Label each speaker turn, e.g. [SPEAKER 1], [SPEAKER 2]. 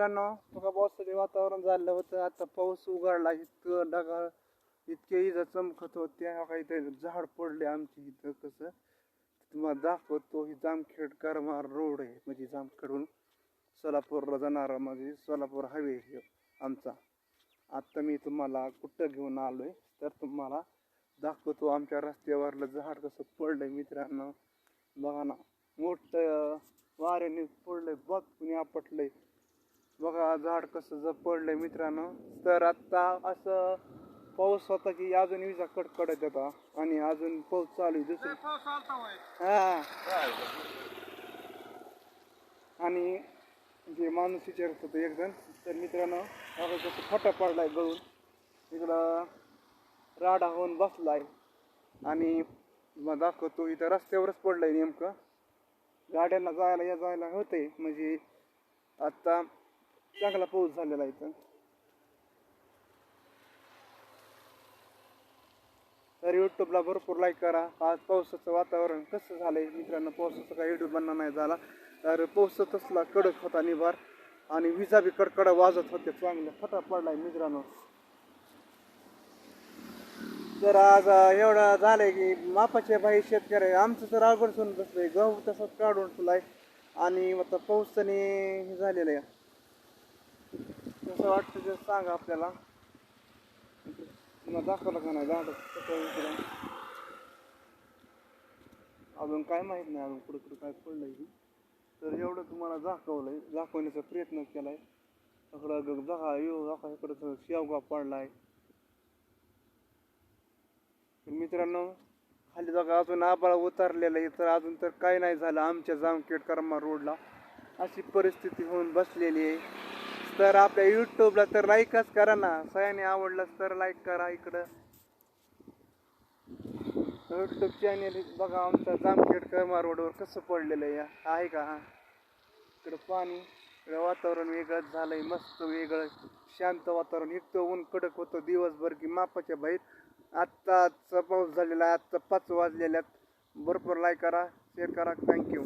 [SPEAKER 1] मित्रांनो बघा पावसाचे वातावरण झालं होतं. आता पाऊस उघडला इतकं ढगाळ इतके इजा चमकत होते. काही ते झाड पडले आमची इथं कसं. तुम्हाला दाखवतो ही जामखेड करमार रोड आहे. म्हणजे जामखेडहून सोलापूरला जाणारा म्हणजे सोलापूर हायवे आमचा. आत्ता मी तुम्हाला कुठं घेऊन आलो आहे तर तुम्हाला दाखवतो आमच्या रस्त्यावरलं झाड कसं पडलं आहे मित्रांनो. बघा ना मोठं वाऱ्याने पडलं आहे बघ कुणी आपटलं आहे बघा झाड कसं ज पडलंय मित्रांनो. तर आता असं पाऊस होता की अजून विजा कडकडत होता आणि अजून पाऊस चालू आहे दुसरी. हा. आणि जे माणूस विचारत होतं एकदम तर मित्रांनो बघा कसं फटा पडलाय गळून. इकडं राडा होऊन बसलाय. आणि मग दाखवतो इथं रस्त्यावरच पडलंय नेमकं. गाड्यांना जायला या जायला होते म्हणजे आता चांगला पाऊस झालेला आहे इथं. तर यूट्यूबला भरपूर लाईक करा. आज पावसाचं वातावरण कसं झालंय मित्रांनो? पावसाचा काही व्हिडिओ बनणार नाही झाला. तर पाऊस तसला कडक होता निभार आणि विजा बी कडकड वाजत होते. चांगलं फटा पडलाय मित्रांनो. तर आज एवढं झालंय की मापाचे बाई शेतकरी आमचं तर अवघड सोडून बसलंय गहू तसंच काढून ठेवलाय. आणि आता पावसाने हे झालेलं आहे. कसं वाटतं ते सांगा आपल्याला. पुन्हा दाखवलं का नाही झालं कसं अजून काय माहीत नाही अजून कुठं कुठं काय पडलंय आहे तर एवढं तुम्हाला दाखवलंय दाखवण्याचा प्रयत्न केलाय. इकडं दहा बघा यो बघा इकडं शेवगा पडलाय. तर मित्रांनो खाली जागा अजून आबाळा उतरलेला आहे. तर अजून तर काय नाही झालं. आमच्या जामखेड रोडला अशी परिस्थिती होऊन बसलेली आहे. तर आपल्या यूट्यूबला तर लाईकच करा ना. सयाने आवडलं तर लाईक करा इकडं. यूट्यूब चॅनेल बघा आमचा जामखेड करमा रोडवर कसं पडलेलं आहे. आहे का? हा इकडं पाणी इकडं वातावरण वेगळंच झालंय मस्त वेगळं. शांत वातावरण इतकं ऊन कडक होतं दिवसभर की मापाच्या बाहेर. आत्ताचा पाऊस झालेला आहे आत्ता पाच वाजलेल्यात भरपूर लाईक करा शेअर करा. थँक्यू